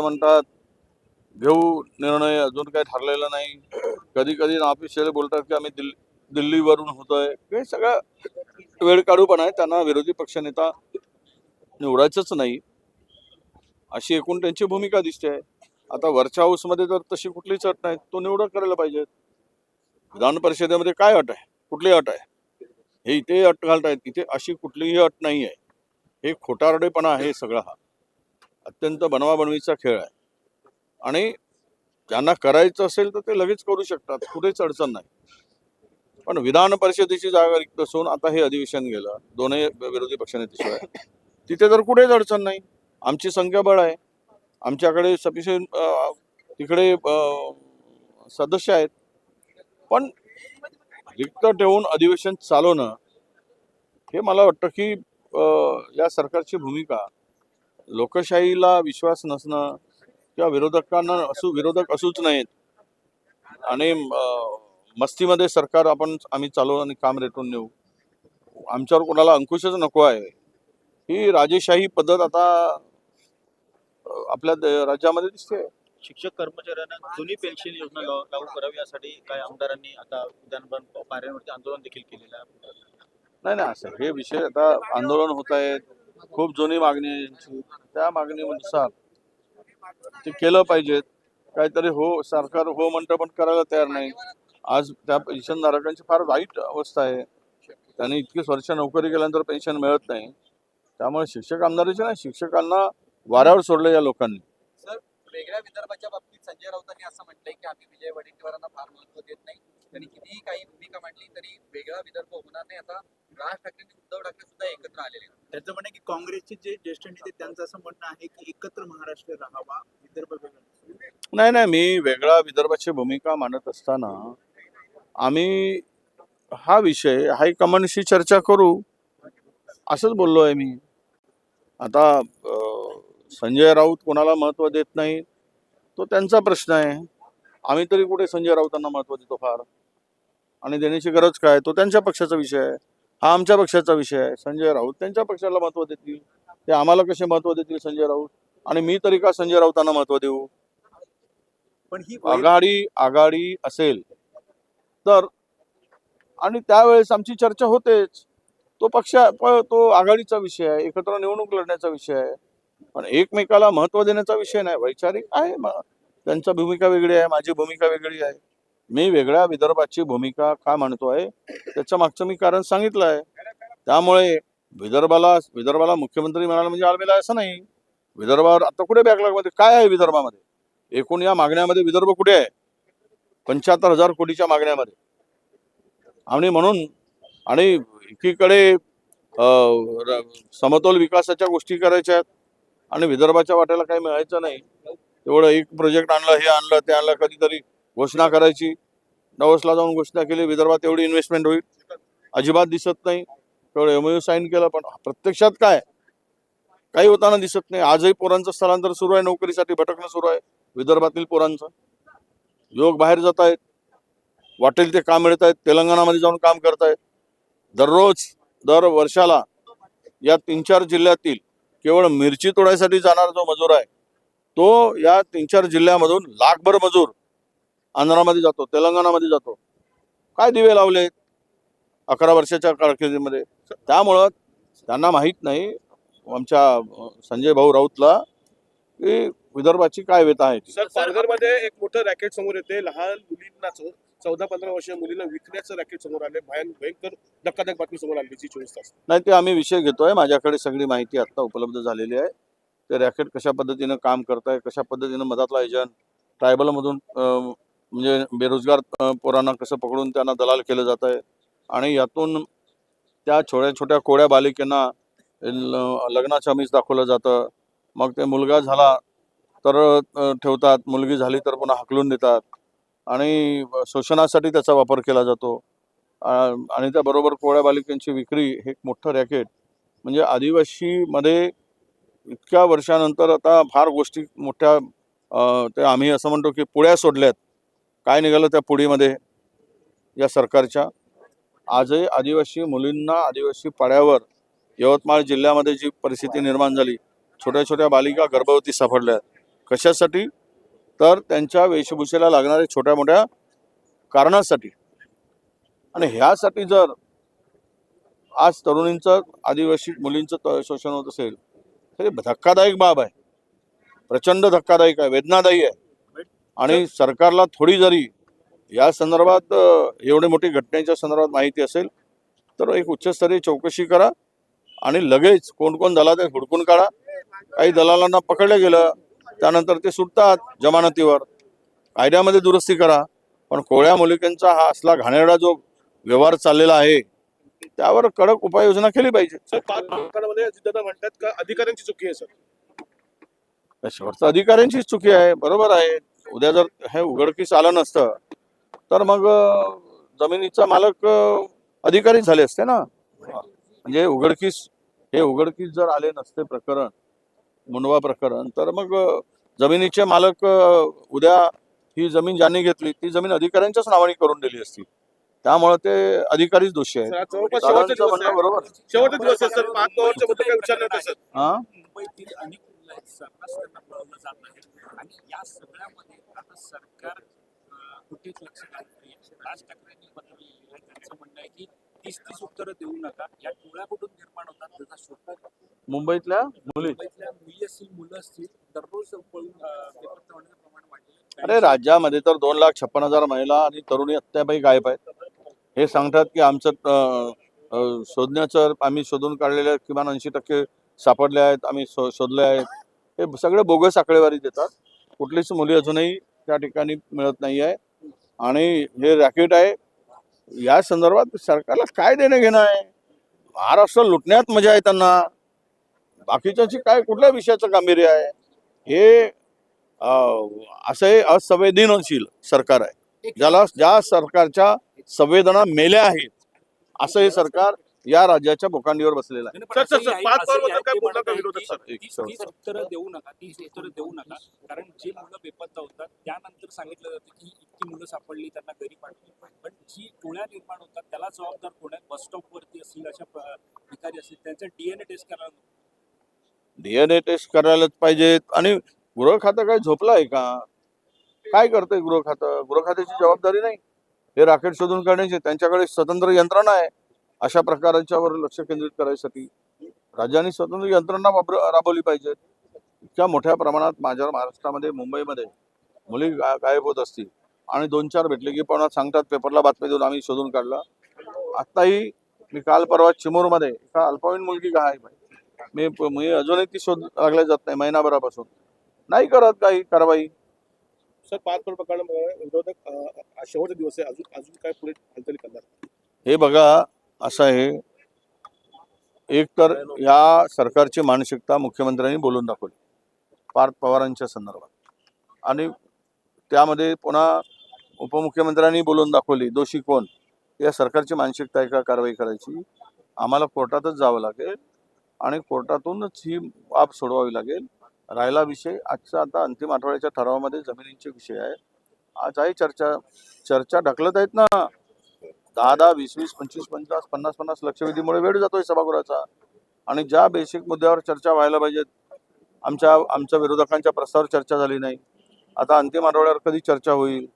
म्हणतात घेऊ निर्णय अजून काही ठरलेला नाही. कधी कधी ऑफिशियल बोलतात की आम्ही दिल्ली दिल्लीवरून होतोय. हे सगळं वेळ काढू पण आहे. त्यांना विरोधी पक्षनेता निवडायचंच नाही. अशी एकूण त्यांची भूमिका दिसते. आता वरच्या हाऊसमध्ये जर तशी कुठलीच अट नाही. तो निवडक करायला पाहिजे. विधान परिषदेमध्ये काय अट आहे? कुठली अट आहे? हे इथे अट घालतायत. इथे अशी कुठलीही अट नाही आहे हे खोटारडेपणा आहे सगळा हा. अत्यंत बनवाबनवीचा खेळ आहे. आणि ज्यांना करायचं असेल तर ते लगेच करू शकतात कुठेच अडचण नाही. पण विधान परिषदेची जागा रिक्त असून आता हे अधिवेशन गेलं दोन्ही विरोधी पक्षनेतेशिवाय तिथे तर कुठेच अडचण नाही. आमची संख्याबळ आहे. आमच्याकडे सफिशियंट तिकडे सदस्य आहेत. पण रिक्त ठेवून अधिवेशन चालवणं हे मला वाटतं की या सरकारची भूमिका लोकशाहीला विश्वास नसणं किंवा विरोधकांना असू विरोधक असूच नाहीत. आणि मस्तीमध्ये सरकार आपण आम्ही चालवू आणि काम रेटून नेऊ. आमच्यावर कोणाला अंकुशच नको आहे. ही राजेशाही पद्धत आता आपल्या राज्यामध्ये दिसते. शिक्षक कर्मचाऱ्यांना जुनी पेन्शन योजना लागू करावी यासाठी काही आमदारांनी आता विधानभवन पाऱ्यांवरती आंदोलन देखील केलेलं आहे. नाही नाही असं हे विषय आता आंदोलन होत आहेत. खूप जुनी मागणी आहे यांची. त्या मागणीनुसार ते केलं पाहिजेत काहीतरी हो सरकार हो म्हणतं पण करायला तयार नाही. आज त्या पेन्शनधारकांची फार वाईट अवस्था आहे. त्यांनी इतकीच वर्ष नोकरी केल्यानंतर पेन्शन मिळत नाही. त्यामुळे शिक्षक आमदाराचे नाही शिक्षकांना वाऱ्यावर सोडलं या लोकांनी. सर वेगळ्या विदर्भाच्या बाबतीत संजय राऊतांनी असं म्हटलंय की आम्ही विजय वडेट्टीवारांना फार महत्त्व देत नाही. त्यांनी कितीही काही भूमिका मांडली तरी वेगळा विदर्भ होणार नाही. आता राज ठाकरे आणि उद्धव ठाकरे सुद्धा एकत्र आलेले आहेत. त्याचं म्हणणं की काँग्रेसचे जे ज्येष्ठ नेते त्यांचं असं म्हणणं आहे की एकत्र महाराष्ट्र राहावा विदर्भ वेगळा. नाही नाही मी वेगळा विदर्भाची भूमिका मांडत असताना आम्ही हा विषय हायकमांडशी चर्चा करू असंच बोललो आहे मी. आता संजय राऊत कोणाला महत्त्व देत नाही तो त्यांचा प्रश्न आहे. आम्ही तरी कुठे संजय राऊतांना महत्त्व देतो फार? आणि देण्याची गरज काय? तो त्यांच्या पक्षाचा विषय आहे. हा आमच्या पक्षाचा विषय आहे. संजय राऊत त्यांच्या पक्षाला महत्त्व देतील. ते आम्हाला कसे महत्त्व देतील संजय राऊत? आणि मी तरी का संजय राऊतांना महत्त्व देऊ? पण ही आघाडी आघाडी असेल तर आणि त्यावेळेस आमची चर्चा होतेच. तो पक्ष तो आघाडीचा विषय आहे. एकत्र निवडणूक लढण्याचा विषय आहे. पण एकमेकाला महत्त्व देण्याचा विषय नाही. वैचारिक आहे. त्यांची भूमिका वेगळी आहे. माझी भूमिका वेगळी आहे. मी वेगळ्या विदर्भाची भूमिका का म्हणतोय त्याच्या मागचं मी कारण सांगितलं आहे त्यामुळे विदर्भाला विदर्भाला मुख्यमंत्री म्हणाला म्हणजे आलमेला असं नाही. विदर्भावर आता कुठे बॅकलॉगमध्ये काय आहे विदर्भामध्ये? एकूण या मागण्यामध्ये विदर्भ कुठे आहे? पंच्याहत्तर हजार कोटीच्या मागण्यामध्ये. आणि म्हणून आणि एकीकडे अं, समतोल विकासाच्या गोष्टी करायच्या आहेत आणि विदर्भाच्या वाट्याला काही मिळायचं नाही. तेवढं एक प्रोजेक्ट आणलं हे आणलं ते आणलं कधीतरी घोषणा करायची. नवसला जाऊन घोषणा केली. विदर्भात एवढी इन्व्हेस्टमेंट होईल. अजिबात दिसत नाही. तेवढं एमओयू साईन केलं पण प्रत्यक्षात काय? काही होताना दिसत नाही. आजही पोरांचं स्थलांतर सुरू आहे. नोकरीसाठी भटकणं सुरू आहे. विदर्भातील पोरांचं. योग बाहेर जात आहेत. वाटेल ते काम मिळत आहेत. तेलंगणामध्ये जाऊन काम करतायत दररोज दर वर्षाला या तीन चार जिल्ह्यातील केवळ मिरची तोडायसाठी जाणारा जो मजूर आहे तो या तीन चार जिल्ह्यामधून लाखभर मजूर आंध्रामध्ये जातो तेलंगणामध्ये जातो. काय दिवे लावले? अकरा वर्षाच्या कारकिर्दीमध्ये. त्यामुळं त्यांना माहीत नाही आमच्या संजय भाऊ राऊतला की विदर्भाची काय व्यथा आहे. सर पालघरमध्ये एक मोठं रॅकेट समोर येते लहान मुलींना चौ- चौदा पंधरा वर्षीय मुलींना विकण्याचं रॅकेट समोर आले भयान भयंकर धक्कादायक बातमी समोर आली जी चोवीस तास. नाही ते आम्ही विषय घेतोय माझ्याकडे सगळी माहिती आता उपलब्ध झालेली आहे. ते रॅकेट कशा पद्धतीनं काम करताय कशा पद्धतीनं मधातला एजंट ट्रायबलमधून म्हणजे बेरोजगार पोरांना कसं पकडून त्यांना दलाल केलं जात आहे आणि यातून त्या छोट्या छोट्या कोड्या बालिकेंना ल- लग्नाचं आमिष दाखवलं जातं. मग ते मुलगा झाला तर ठेवतात. मुलगी झाली तर पुन्हा हकलून देतात. आणि शोषणासाठी त्याचा वापर केला जातो. आणि त्याबरोबर कोळ्या बालिकांची विक्री हे एक मोठं रॅकेट. म्हणजे आदिवासीमध्ये इतक्या वर्षानंतर आता फार गोष्टी मोठ्या ते आम्ही असं म्हणतो की पुळ्या सोडल्यात. काय निघालं त्या पुढीमध्ये? या सरकारच्या. आजही आदिवासी मुलींना आदिवासी पाड्यावर यवतमाळ जिल्ह्यामध्ये जी परिस्थिती निर्माण झाली छोट्या छोट्या बालिका गर्भवती सापडल्या. कशासाठी? तर त्यांच्या वेशभूषेला लागणाऱ्या छोट्या मोठ्या कारणासाठी. आणि ह्यासाठी जर आज तरुणींचं आदिवासी मुलींचं त- शोषण होत असेल तर धक्कादायक बाब आहे. प्रचंड धक्कादायक आहे वेदनादायी आहे. आणि सरकारला थोडी जरी या संदर्भात एवढी मोठी घटनेच्या संदर्भात माहिती असेल तर एक उच्चस्तरीय चौकशी करा आणि लगेच कोण कोण दलाल आहे हुडकून काढा. काही दलालांना पकडलं गेलं त्यानंतर ते सुटतात जमानतीवर. कायद्यामध्ये दुरुस्ती करा पण कोळ्या मुलिकांचा हा असला घाणेरडा जो व्यवहार चाललेला आहे त्यावर कडक उपाययोजना केली पाहिजे. अधिकाऱ्यांची चुकी आहे सर? शेवटचं अधिकाऱ्यांचीच चुकी आहे बरोबर आहे. उद्या जर हे उघडकीस आलं नसतं तर मग जमिनीचा मालक अधिकारी झाले असते ना. म्हणजे उघडकीस हे उघडकीस जर आले नसते प्रकरण मुंडवा प्रकरण तर मग जमिनीचे मालक उद्या ही जमीन ज्यांनी घेतली ती जमीन अधिकाऱ्यांच्याच नावाने करून दिली असती. त्यामुळे ते अधिकारीच दोषी आहेत. शेवटचा दिवस बरोबर. शेवटचा दिवस आहे सर पाच सर्रास त्यांना पळवलं जात आहे आणि या सगळ्यामध्ये आता सरकार कुठेच लक्ष घालत नाही राज ठाकरेंनी पत्र लिहिलेलं आहे त्यांचं म्हणणं आहे की तीस तीस उत्तरं देऊ नका या टोळ्या कुठून निर्माण होतात त्याचा शोध मुंबईतल्या मुली. मुंबईतल्या मुली असतील मुलं असतील दररोज पळून पेपर तळण्याचं प्रमाण वाढलेलं अरे राज्यामध्ये तर दोन लाख छप्पन हजार महिला आणि तरुणी अत्यापैकी गायब आहेत. हे सांगतात की आमचं अं, अं, शोधण्याचं आम्ही शोधून काढलेले किमान ऐंशी टक्के सापडले आहेत आम्ही शो शोधले आहेत. हे सगळे बोगस आकडेवारी देतात कुठलीच मुली अजूनही त्या ठिकाणी मिळत नाही आहे. आणि हे रॅकेट आहे या संदर्भात सरकारला काय देणं घेणं आहे? महाराष्ट्र लुटण्यात मजा आहे त्यांना. बाकीच्याची काय कुठल्या विषयाचं गांभीर्य आहे? हे असे हे असंवेदनशील सरकार आहे. ज्याला ज्या सरकारच्या संवेदना मेल्या आहेत असं हे सरकार या राज्याच्या बोकांडीवर बसलेलं आहे. सर, सर, सर, पाच काय बोलणार का विरोधक, सर? एक तीस second. तीस उत्तरं देऊ नका तीस उत्तरं देऊ नका. कारण जे मुलं बेपत्ता होतात त्यानंतर सांगितलं जातं की इतकी मुलं सापडली त्यांना घरी पाठवली पण जी टोळ्या निर्माण होतात त्याला जबाबदार कोण आहे? बस स्टॉपवरती असतील अशा प- भिकारी असतील त्यांचं डीएनए टेस्ट करायला नको. डीएनए टेस्ट करायलाच पाहिजेत आणि गृह खातं काय झोपलं आहे का? काय करतंय गृह खातं? गृह खात्याची जबाबदारी नाही. हे राकेट शोधून काढण्याची त्यांच्याकडे स्वतंत्र यंत्रणा आहे. अशा प्रकारांच्यावर लक्ष केंद्रित करायसाठी राज्याने स्वतंत्र यंत्रणा वापर राबवली पाहिजेत इतक्या मोठ्या प्रमाणात माझ्या महाराष्ट्रामध्ये मुंबईमध्ये मुली गा- गायब होत असतील. आणि दोन चार भेटले की पण सांगतात पेपरला बातमी देऊन आम्ही शोधून काढलं. आत्ताही मी काल परवा चिमूरमध्ये एका अल्पवयीन मुलगी गायब आहे. मी मी अजूनही ती शोध लागल्या जात नाही महिनाभरापासून. नाही करत काही कारवाई. सर पाच प्रकरणामध्ये विरोधक शेवटचा दिवस आहे. अजून अजून काय पुढे हालचाली करणार? हे बघा असं आहे. एक तर या सरकारची मानसिकता मुख्यमंत्र्यांनी बोलून दाखवली. पार्थ पवारांच्या संदर्भात. आणि त्यामध्ये पुन्हा उपमुख्यमंत्र्यांनी बोलून दाखवली दोषी कोण? या सरकारची मानसिकता एका कारवाई करायची. आम्हाला कोर्टातच जावं लागेल. आणि कोर्टातूनच ही बाब सोडवावी लागेल. राहिला विषय. आजचा आता अंतिम आठवड्याच्या ठरावामध्ये जमिनींचे विषय आहे. आज आहे चर्चा. चर्चा ढकलत आहेत ना. दहा दहा वीस वीस पंचवीस पंचवीस पन्नास पन्नास लक्षवेधीमुळे वेळ जातोय सभागृहाचा. आणि ज्या बेसिक मुद्द्यावर चर्चा व्हायला पाहिजेत आमच्या आमच्या विरोधकांच्या प्रस्तावावर चर्चा झाली नाही. आता अंतिम आठवड्यावर कधी चर्चा होईल?